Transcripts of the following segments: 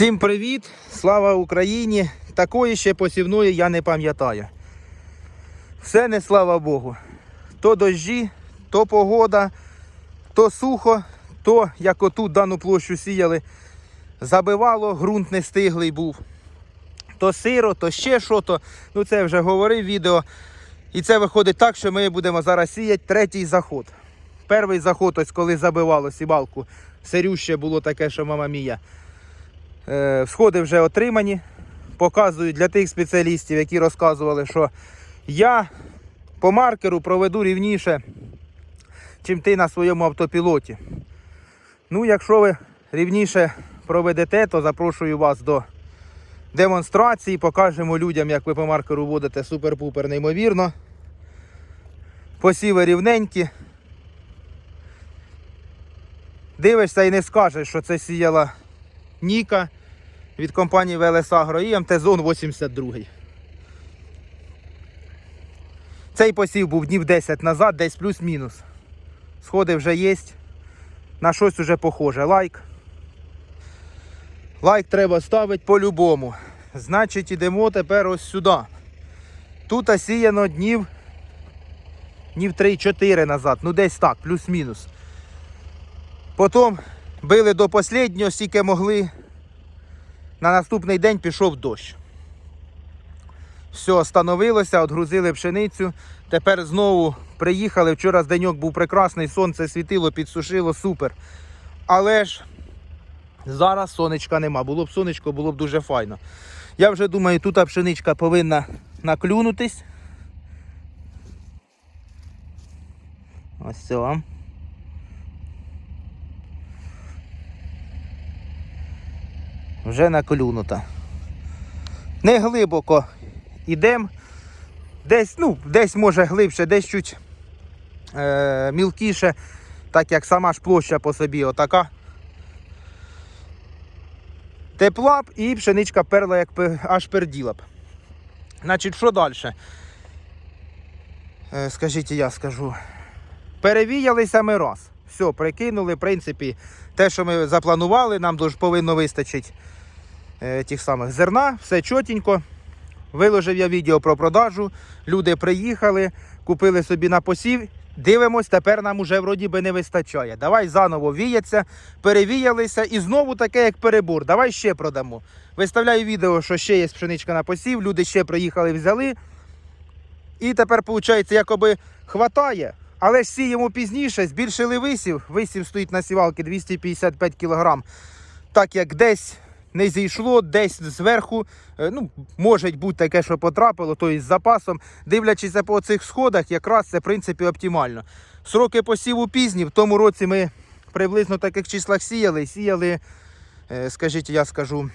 Всім привіт! Слава Україні! Такої ще посівної я не пам'ятаю. Все не слава Богу. То дощі, то погода, то сухо, то як отут дану площу сіяли, забивало, ґрунт не стиглий був. То сиро, то ще що то. Ну це вже говорив відео. І це виходить так, що ми будемо зараз сіяти третій заход. Перший заход, ось коли забивало сівалку, сирюще було таке, що мама мія. Е, Сходи вже отримані. Показую для тих спеціалістів, які розказували, що я по маркеру проведу рівніше, чим ти на своєму автопілоті. Ну, якщо ви рівніше проведете, то запрошую вас до демонстрації. Покажемо людям, як ви по маркеру водите супер-пупер неймовірно. Посіви рівненькі. Дивишся і не скажеш, що це сіяла Ніка від компанії ВЛС Агро і МТ-Зон 82. Цей посів був днів 10 назад, десь плюс-мінус. Сходи вже є. На щось уже похоже. Лайк. Лайк треба ставити по-любому. Значить, ідемо тепер ось сюди. Тут осіяно днів днів 3-4 назад. Ну десь так, плюс-мінус. Потім били до останнього, скільки могли. На наступний день пішов дощ. Все, остановилося, відгрузили пшеницю. Тепер знову приїхали. Вчора деньок був прекрасний, сонце світило, підсушило, супер. Але ж зараз сонечка нема. Було б сонечко, було б дуже файно. Я вже думаю, тут пшеничка повинна наклюнутись. Ось це вам. Вже наклюнута. Не глибоко йдемо. Десь, ну, десь може глибше, десь чуть е, мілкіше, так як сама ж площа по собі отака. Тепла б і пшеничка перла, як аж перділа б. Значить, що далі? Е, скажіть, я скажу. Перевіялися ми раз. Все, прикинули, в принципі, те, що ми запланували, нам дуже повинно вистачити тих самих зерна, все чотенько. Виложив я відео про продажу. Люди приїхали, купили собі на посів. Дивимось, тепер нам уже вроді би не вистачає. Давай заново віяться, перевіялися і знову таке, як перебор. Давай ще продамо. Виставляю відео, що ще є пшеничка на посів. Люди ще приїхали, взяли. І тепер, виходить, якоби хватає. Але сіємо пізніше, збільшили висів. Висів стоїть на сівалки 255 кг. Так як десь не зійшло, десь зверху, е, ну, може бути таке, що потрапило, то із запасом. Дивлячись по цих сходах, якраз це в принципі оптимально. Сроки посіву пізні. В тому році ми приблизно в таких числах сіяли. Сіяли, е, скажіть, я скажу,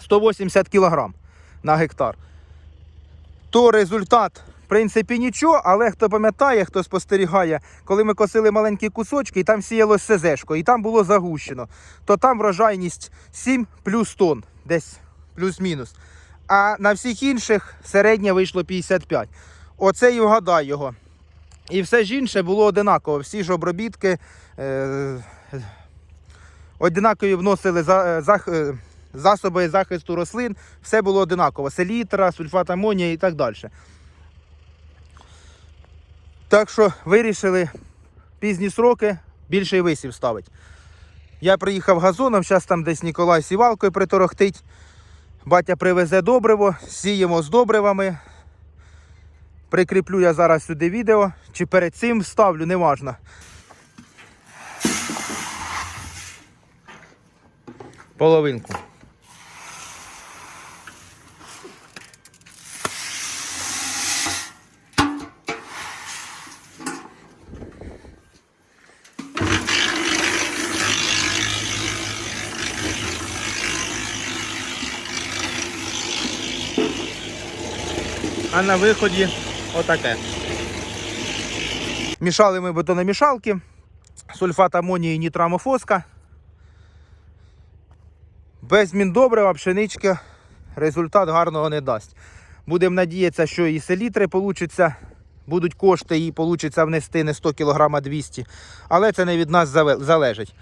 180 кг на гектар. То результат, в принципі, нічого, але хто пам'ятає, хто спостерігає, коли ми косили маленькі кусочки, і там сіялось СЗшко, і там було загущено, то там врожайність 7 плюс тонн, десь плюс-мінус. А на всіх інших середнє вийшло 55. Оце і вгадай його. І все ж інше було одинаково. Всі ж обробітки е, одинакові вносили за, е, зах, е, засоби захисту рослин, все було одинаково. Селітра, сульфат амонія і так далі. Так що вирішили пізні сроки більший висів ставити. Я приїхав газоном, зараз там десь Ніколай сівалкою приторохтить. Батя привезе добриво, сіємо з добривами. Прикріплю я зараз сюди відео, чи перед цим ставлю, неважно. Половинку. На виході отаке. Мішали ми бетономішалки, сульфат амонії, нітрамофоска. Без міндобрива пшеничка результат гарного не дасть. Будемо надіятися, що і селітри получиться, будуть кошти і получиться внести не 100 кг, а 200 Але це не від нас залежить.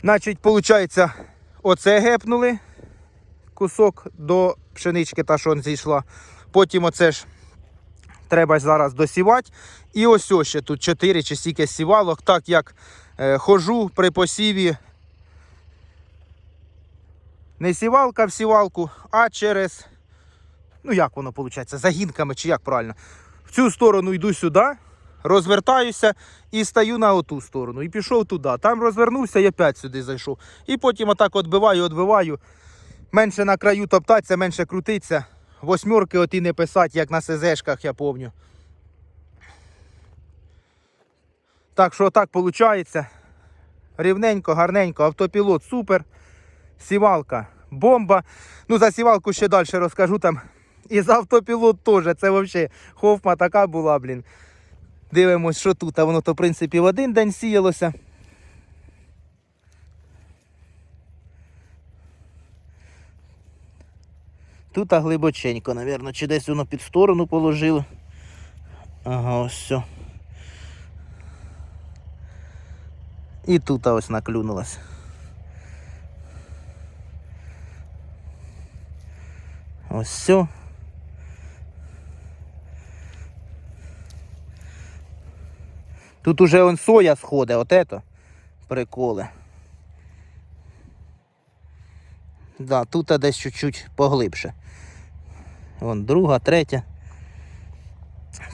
Значить, виходить, оце гепнули, кусок до пшенички, та що зійшла. Потім оце ж треба зараз досівати. І ось ось ще тут 4 чи стільки сівалок, так як е, хожу при посіві. Не сівалка в сівалку, а через. Ну, як воно виходить? Загінками чи як правильно? В цю сторону йду сюди, розвертаюся і стаю на оту сторону. І пішов туди. Там розвернувся і опять сюди зайшов. І потім отак відбиваю, відбиваю. Менше на краю топтатися, менше крутиться. Восьмерки оті не писати, як на СЗшках, я пам'ятаю. Так що так виходить. Рівненько, гарненько, автопілот супер. Сівалка бомба. Ну, за сівалку ще далі розкажу там. І за автопілот теж. Це взагалі хофма така була, блін. Дивимось, що тут. А воно то, в принципі, в один день сіялося. Тут а глибоченько, напевно, чи десь воно під сторону положило. Ага, ось все. І тут ось наклюнулось. Ось все. Тут уже он соя сходить, от это приколи. Да, тут а десь чуть-чуть поглибше. Вон друга, третя.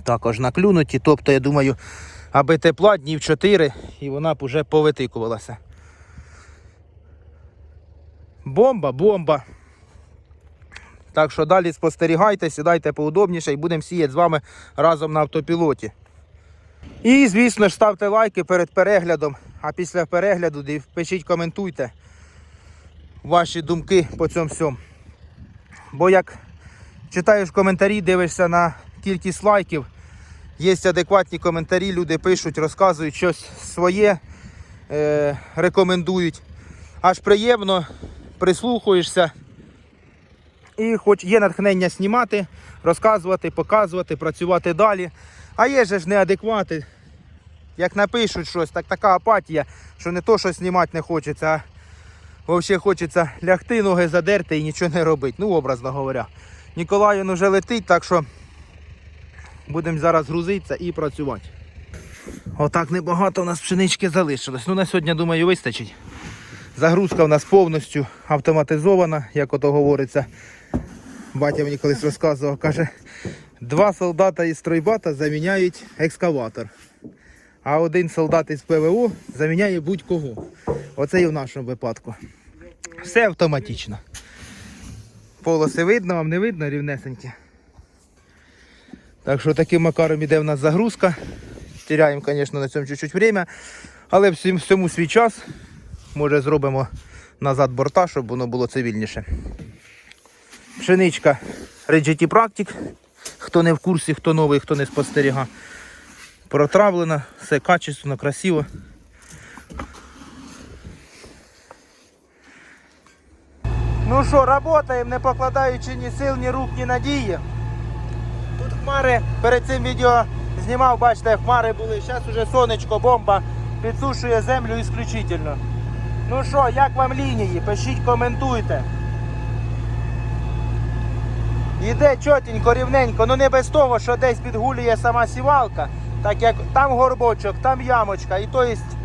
Також наклюнуті. Тобто, я думаю, аби тепла днів 4 і вона б уже повитикувалася. Бомба, бомба. Так що далі спостерігайте, сідайте поудобніше і будемо сіяти з вами разом на автопілоті. І, звісно ж, ставте лайки перед переглядом, а після перегляду пишіть, коментуйте ваші думки по цьому всьому. Бо як читаєш коментарі, дивишся на кількість лайків, є адекватні коментарі, люди пишуть, розказують щось своє, е, рекомендують. Аж приємно прислухуєшся. І хоч є натхнення знімати, розказувати, показувати, працювати далі. А є же ж неадеквати. Як напишуть щось, так така апатія, що не то, що знімати не хочеться, а взагалі хочеться лягти, ноги задерти і нічого не робити. Ну, образно говоря. Ніколай він вже летить, так що будемо зараз грузитися і працювати. Отак небагато у нас пшенички залишилось. Ну на сьогодні, думаю, вистачить. Загрузка у нас повністю автоматизована, як ото говориться. Батя мені колись розказував, каже, два солдата із стройбата заміняють екскаватор. А один солдат із ПВО заміняє будь-кого. Оце і в нашому випадку. Все автоматично. Полоси видно, вам не видно рівнесенькі. Так що таким макаром іде в нас загрузка. Теряємо, звісно, на цьому чуть-чуть время. Але всьому свій час. Може зробимо назад борта, щоб воно було цивільніше. Пшеничка Rigidity Practic. Хто не в курсі, хто новий, хто не спостеріга. Протравлена, все качественно, красиво. Ну що, працюємо, не покладаючи ні сил, ні рук, ні надії. Тут хмари перед цим відео знімав, бачите, хмари були. Зараз уже сонечко, бомба підсушує землю ісключительно. Ну що, як вам лінії? Пишіть, коментуйте. Іде чотенько, рівненько, ну не без того, що десь підгулює сама сівалка, так як там горбочок, там ямочка, і то есть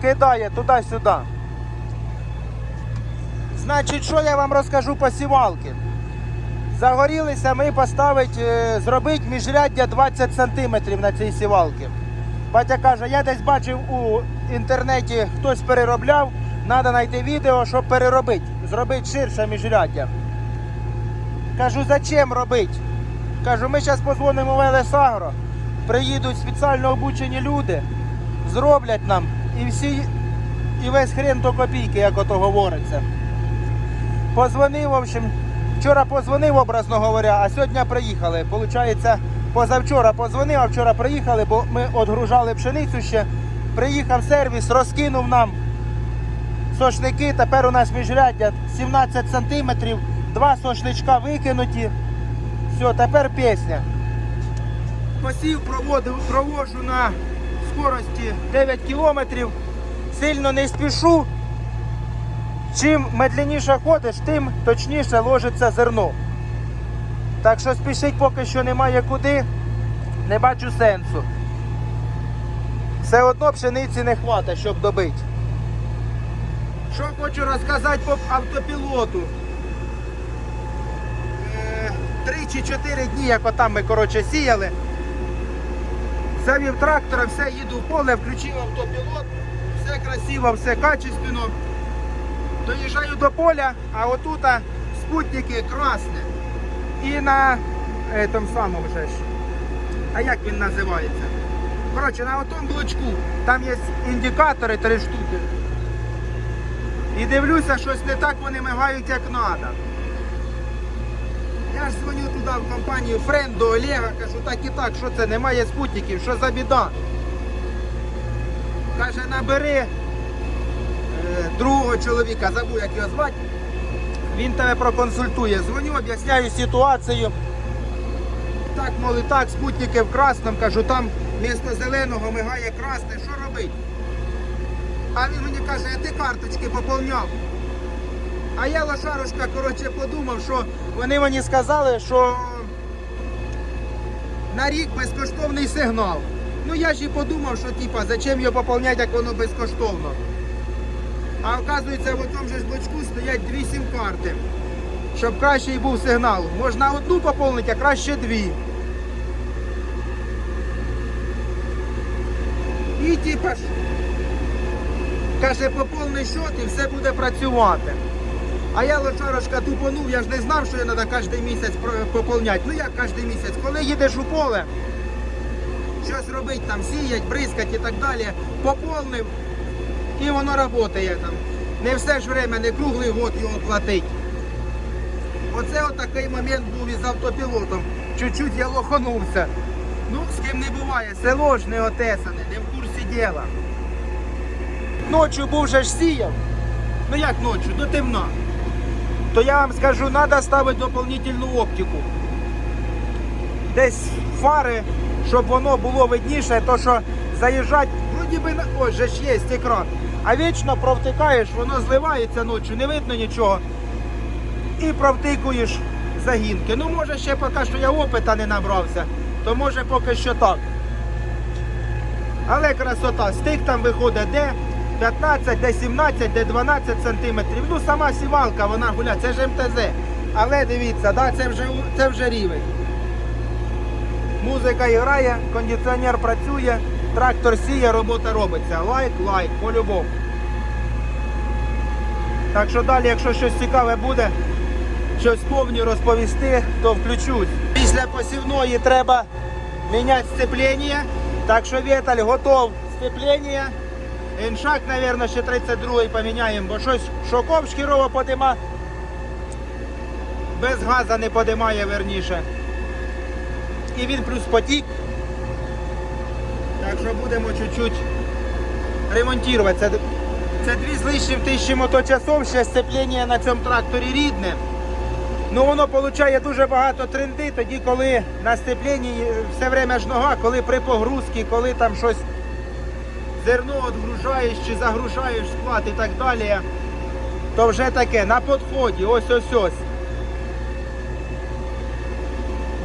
кидає туди-сюди. Значить, що я вам розкажу по сівалки? Загорілися ми поставити, е, зробити міжряддя 20 см на цій сівалці. Батя каже, я десь бачив у інтернеті, хтось переробляв, треба знайти відео, щоб переробити, зробити ширше міжряддя. Кажу, зачем робити? Кажу, ми зараз позвонимо в Елесагро, приїдуть спеціально обучені люди, зроблять нам і всі, і весь хрен до копійки, як ото говориться. Позвонив, в общем, вчора позвонив, образно говоря, а сьогодні приїхали. Получається, позавчора позвонив, а вчора приїхали, бо ми відгружали пшеницю ще. Приїхав сервіс, розкинув нам сошники. Тепер у нас міжряддя 17 сантиметрів, два сошличка викинуті. Все, тепер пісня. Посів проводив, проводжу на скорості 9 кілометрів. Сильно не спішу. Чим медленніше ходиш, тим точніше ложиться зерно. Так що спішить поки що немає куди, не бачу сенсу. Все одно пшениці не хватить, щоб добити. Що хочу розказати по автопілоту. Е, Три чи чотири дні, як отам ми коротше сіяли. Завів трактора, все, їду в поле, включив автопілот, все красиво, все качественно. Доїжджаю до поля, а отут спутники красне. І на е, самому же ж. А як він називається? Коротше, на отому блочку там є індикатори три штуки. І дивлюся, щось не так вони мигають, як треба. Я ж дзвоню туди в компанію Френд до Олега, кажу, так і так, що це, немає спутників, що за біда. Каже, набери другого чоловіка, забув, як його звати. Він тебе проконсультує. Дзвоню, об'ясняю ситуацію. Так, мол, і так, спутники в красному, кажу, там місто зеленого мигає красне, що робити? А він мені каже, а ти карточки поповняв. А я лошарушка, коротше, подумав, що вони мені сказали, що на рік безкоштовний сигнал. Ну я ж і подумав, що типа, зачем його поповняти, як воно безкоштовно. А оказується, в тому ж блочку стоять дві сім-карти. Щоб кращий був сигнал. Можна одну поповнити, а краще дві. І типа каже, поповни счет і все буде працювати. А я лошарошка тупонув, я ж не знав, що треба кожен місяць поповняти. Ну як кожен місяць? Коли їдеш у поле, щось робить там, сіять, бризкать і так далі, поповнив і воно працює там. Не все ж время, не круглий год його платить. Оце отакий момент був із автопілотом. Чуть-чуть я лоханувся. Ну, з ким не буває, село ж не отесане, не в курсі діла. Ночі був же ж сіяв. Ну як ночі, до темна. То я вам скажу, треба ставити доповнительну оптику. Десь фари, щоб воно було видніше, то що заїжджати, вроді би, на- ось же ж є екран. А вічно провтикаєш, воно зливається ночі, не видно нічого. І провтикуєш загінки. Ну, може, ще поки що я опита не набрався, то може поки що так. Але красота, стик там виходить де 15, де 17, де 12 сантиметрів. Ну, сама сівалка, вона гуляє, це ж МТЗ. Але дивіться, да, це, вже, це вже рівень. Музика грає, кондиціонер працює, трактор сіє, робота робиться. Лайк, лайк, по-любому. Так що далі, якщо щось цікаве буде, щось повні розповісти, то включусь. Після посівної треба міняти сцеплення. Так що Віталь готов сцеплення. Іншак, мабуть, ще 32-й поміняємо, бо щось шоков шкірово подима. Без газа не подимає верніше. І він плюс потік. Так що будемо чуть-чуть ремонтувати. Це, це дві з лишнім тисячі моточасов, ще сцеплення на цьому тракторі рідне. Ну воно получає дуже багато тренди, тоді коли на сцепленні все время ж нога, коли при погрузці, коли там щось зерно відгружаєш чи загружаєш склад і так далі, то вже таке на підході, ось ось ось.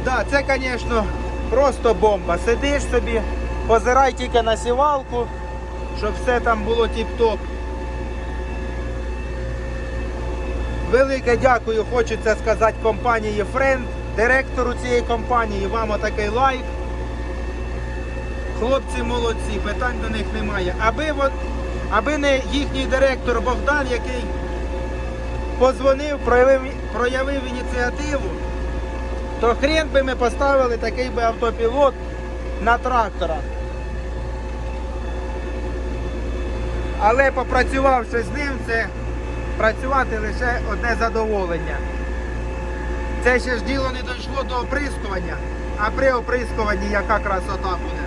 Да, це, звісно, просто бомба. Сидиш собі, позирай тільки на сівалку, щоб все там було тіп-топ. Велике дякую, хочеться сказати компанії Friend, директору цієї компанії. Вам отакий лайк. Хлопці молодці, питань до них немає. Аби, от, аби не їхній директор Богдан, який позвонив, проявив, проявив ініціативу, то хрен би ми поставили такий би автопілот на трактора. Але попрацювавши з ним, це працювати лише одне задоволення. Це ще ж діло не дійшло до оприскування, а при оприскуванні яка красота буде.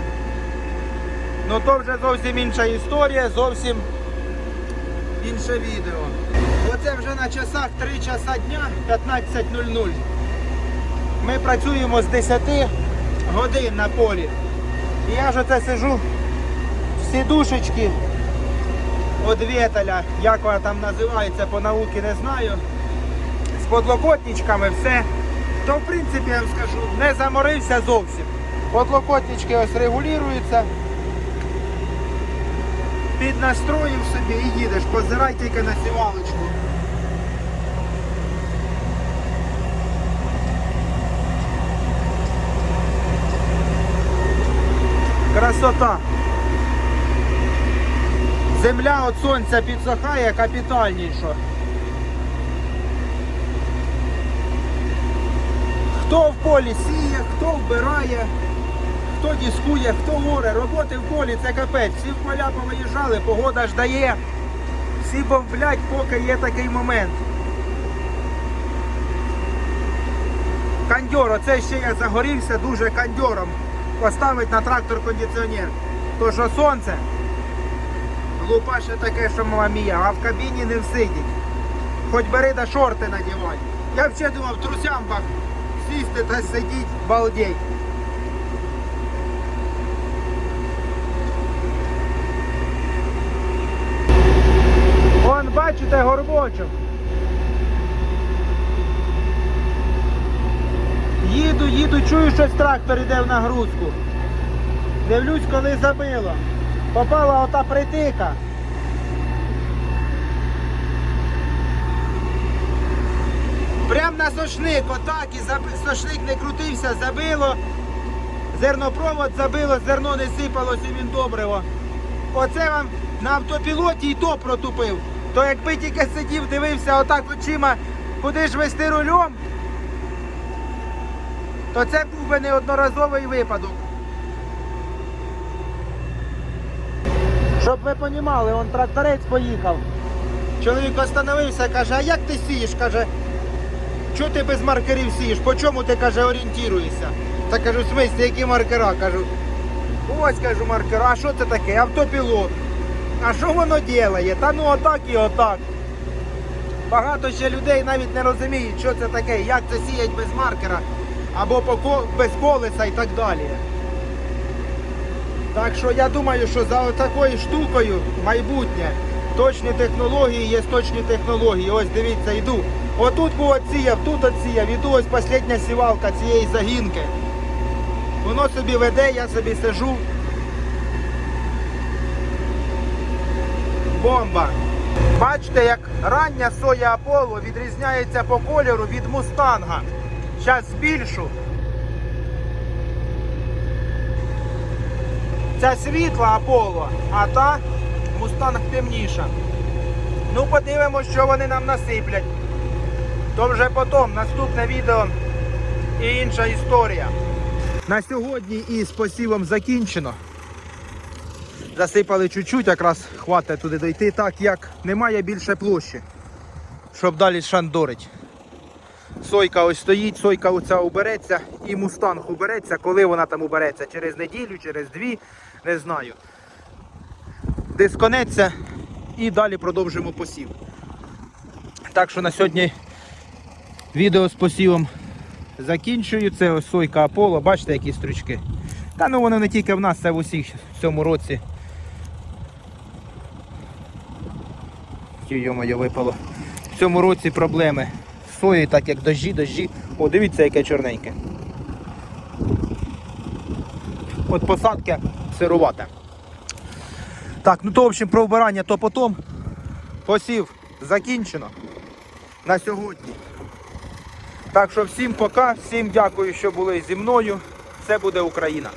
Ну то вже зовсім інша історія, зовсім інше відео. Оце вже на часах 3 часа дня 15.00. Ми працюємо з 10 годин на полі. І я ж оце сижу в сідушечки, одвітеля, як вона там називається, по науці не знаю. З подлокотничками все. То в принципі я вам скажу, не заморився зовсім. Подлокотнички ось регулюються. Піднастроїв собі і їдеш, позирай тільки на сівалочку. Красота. Земля від сонця підсохає капітальніше. Хто в полі сіє, хто вбирає, хто дискує, хто горе. Роботи в полі це капець. Всі в поля повиїжджали, погода ж дає. Всі бомблять, поки є такий момент. Кандьор, оце ще я загорівся дуже кандьором. Поставить на трактор кондиціонер. То що сонце, лупаше таке, що мала мія, а в кабіні не всидіть. Хоч бери да шорти надівай. Я взагалі думав, в трусямбах сісти та сидіть, балдей. Вон, бачите, горбочок. Їду, їду, чую, щось трактор іде в нагрузку. Дивлюсь, коли забило. Попала ота притика. Прям на сошник, отак, і заби- сошник не крутився, забило. Зернопровод забило, зерно не сипалось і він добриво. Оце вам на автопілоті і то протупив. То якби тільки сидів, дивився отак очима, куди ж вести рулем, то це був би неодноразовий випадок. Щоб ви розуміли, он тракторець поїхав. Чоловік остановився, каже, а як ти сієш? Каже, чого ти без маркерів сієш? По чому ти каже, орієнтуєшся? Та кажу, в смислі, які маркера? Кажу, ось кажу маркера, а що це таке? Автопілот. А що воно ділає? Та ну отак і отак. Багато ще людей навіть не розуміють, що це таке, як це сіять без маркера, або без колеса і так далі. Так що я думаю, що за такою штукою майбутнє. Точні технології є точні технології. Ось дивіться, йду. Отут був отсіяв, тут отсіяв, іду ось остання сівалка цієї загінки. Воно собі веде, я собі сижу. Бомба. Бачите, як рання соя Аполло відрізняється по кольору від мустанга. Зараз збільшу. Ця світла Аполло, а та мустанг темніша. Ну, подивимось, що вони нам насиплять. То вже потім, наступне відео і інша історія. На сьогодні із посівом закінчено. Засипали чуть-чуть, якраз хватить туди дойти, так як немає більше площі, щоб далі шандорить. Сойка ось стоїть, сойка оця убереться і мустанг убереться. Коли вона там убереться? Через неділю, через дві, не знаю. Дисконеться і далі продовжимо посів. Так що на сьогодні відео з посівом закінчую. Це ось сойка Аполло, бачите, які стручки. Та ну воно не тільки в нас, це в усіх в цьому році. Йо-моє випало. В цьому році проблеми соєю, так як дощі, дощі. О, дивіться, яке чорненьке. От посадки сирувати. Так, ну то в общем про вбирання то потом. Посів закінчено на сьогодні. Так що всім пока, всім дякую, що були зі мною. Це буде Україна.